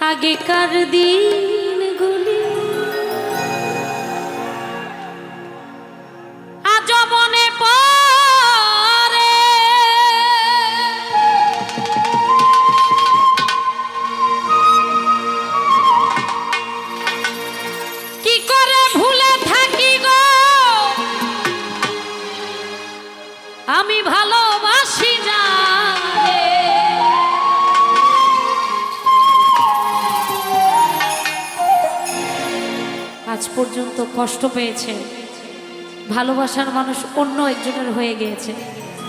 আগেকার দিন? পর্যন্ত কষ্ট পেয়েছে। ভালোবাসার মানুষ অন্য একজনের হয়ে গিয়েছে।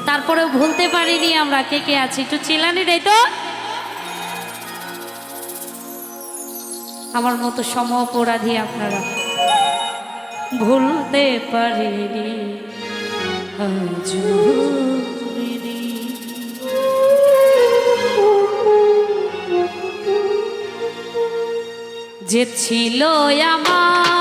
তারপরেও ভুলতে পারিনি আমরা। কে কে আছি? একটু চিলানি রে তো। আমার মতো সম অপরাধী আপনারা। ভুলতে পারিনি। যে ছিল আমার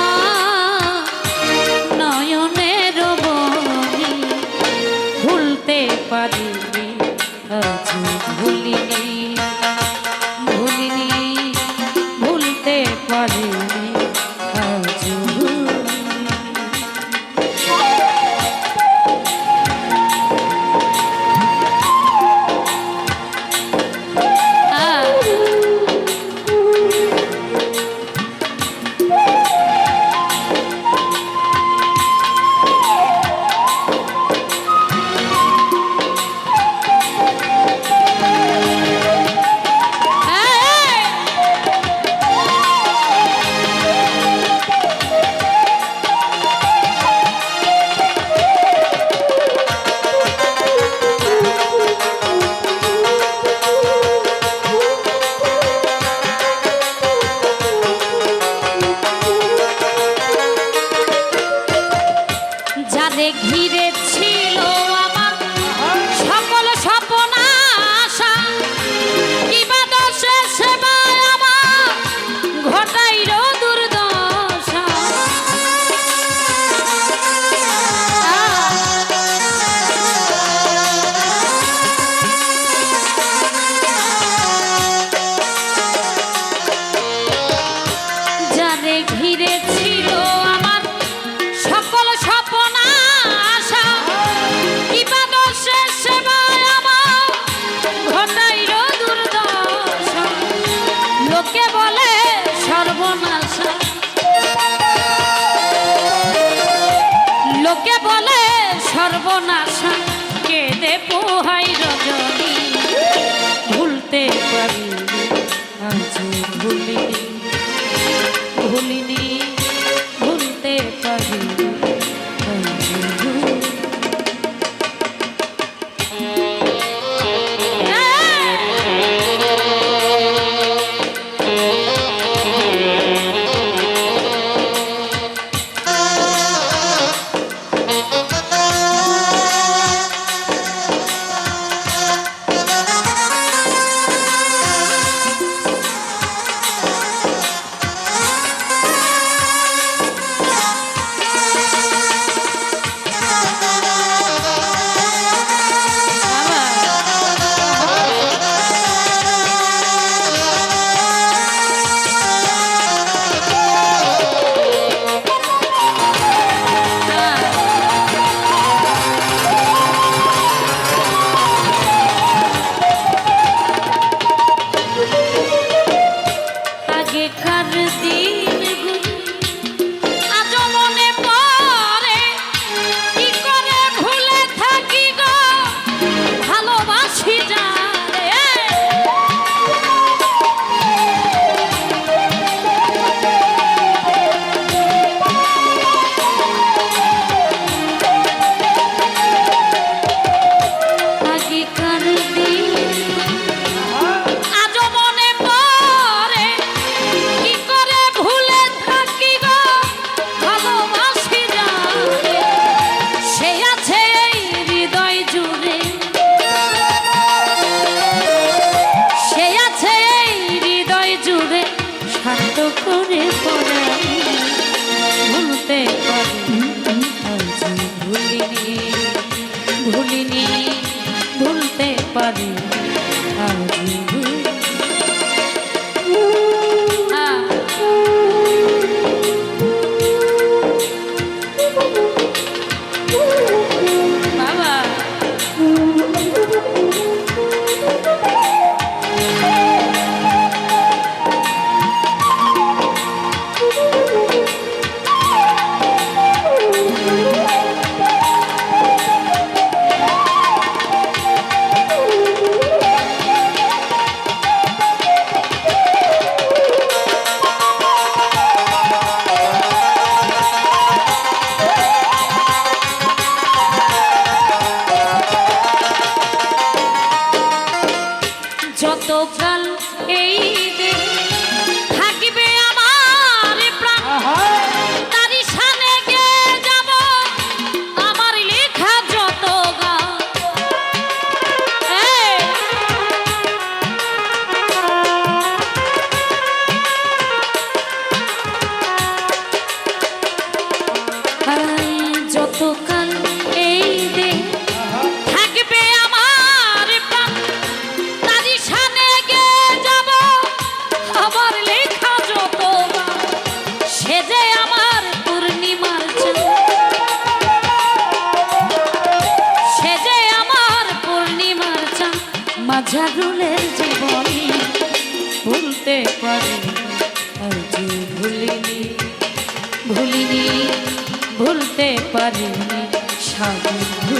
পারিনি সাধু।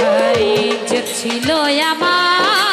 ভাই যে ছিল আমার